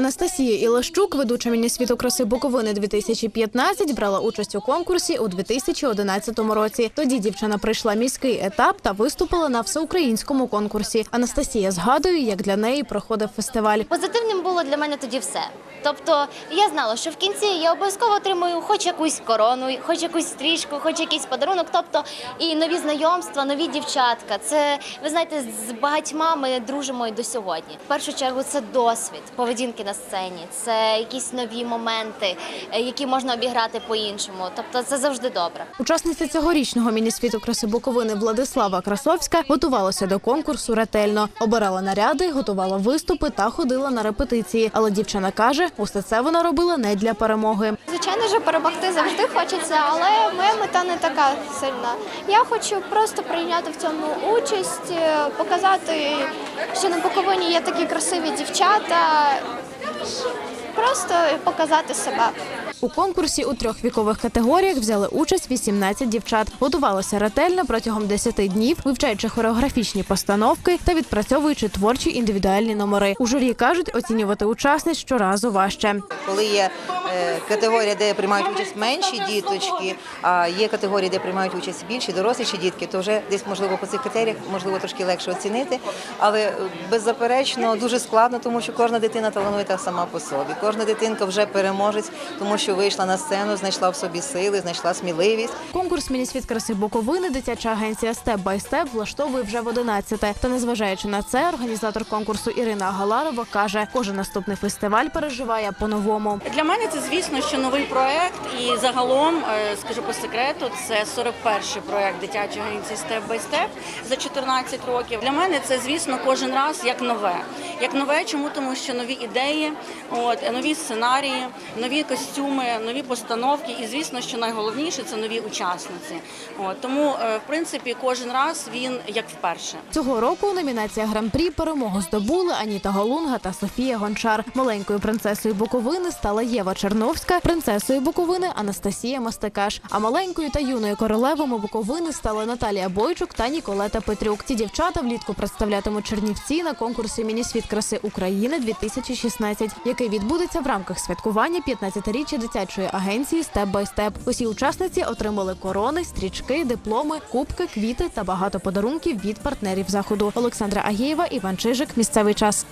Анастасія Ілащук, ведуча мінісвіту краси Буковини 2015, брала участь у конкурсі у 2011 році. Тоді дівчина прийшла міський етап та виступила на всеукраїнському конкурсі. Анастасія згадує, як для неї проходив фестиваль. Позитивним було для мене тоді все. Тобто я знала, що в кінці я обов'язково отримую хоч якусь корону, хоч якусь стрічку, хоч якийсь подарунок. Тобто і нові знайомства, нові дівчатка. Це ви знаєте, з багатьма ми дружимо і до сьогодні. В першу чергу це досвід поведінки на сцені, це якісь нові моменти, які можна обіграти по-іншому. Тобто це завжди добре. Учасниця цьогорічного мінісвіту краси Буковини Владислава Красовська готувалася до конкурсу ретельно, обирала наряди, готувала виступи та ходила на репетиції. Але дівчина каже, усе це вона робила не для перемоги. Звичайно що перемогти завжди хочеться, але моя мета не така сильна. Я хочу просто прийняти в цьому участь, е, показати, що на Буковині є такі красиві дівчата. Просто показати себе. У конкурсі у трьох вікових категоріях взяли участь 18 дівчат. Готувалося ретельно протягом 10 днів, вивчаючи хореографічні постановки та відпрацьовуючи творчі індивідуальні номери. У журі кажуть, оцінювати учасниць щоразу важче. Коли є категорія, де приймають участь менші діточки, а є категорії, де приймають участь більші доросліші дітки, то вже десь можливо по цих критеріях можливо трошки легше оцінити. Але е, беззаперечно дуже складно, тому що кожна дитина талановита сама по собі. Кожна дитинка вже переможець, тому що вийшла на сцену, знайшла в собі сили, знайшла сміливість. Конкурс Мінісвіт краси Буковини дитяча агенція Степ бай Степ влаштовує вже в 11-те. Та незважаючи на це, організатор конкурсу Ірина Галарова каже, кожен наступний фестиваль переживає по-новому. Для мене це звісно, що новий проект, і загалом е, скажу по секрету, це 41-й проект дитячої агенції Степ бай Степ за 14 років. Для мене це звісно кожен раз як нове. Як нове, чому тому, що нові ідеї, от нові сценарії, нові костюми, нові постановки, і звісно, що найголовніше це нові учасниці. От тому, е, в принципі, кожен раз він як вперше. Цього року у номінація гран-прі перемогу здобули Аніта Голунга та Софія Гончар. Маленькою принцесою Буковини стала Єва Черновська, принцесою Буковини Анастасія Мастикаш. А маленькою та юною королевами Буковини стали Наталія Бойчук та Ніколета Петрюк. Ці дівчата влітку представлятимуть Чернівці на конкурсі Мінісвіт краси України 2016, який відбудеться в рамках святкування 15-річчя дитячої агенції Степ бай Степ. Усі учасниці отримали корони, стрічки, дипломи, кубки, квіти та багато подарунків від партнерів заходу. Олександра Агєєва, Іван Чижик. Місцевий час.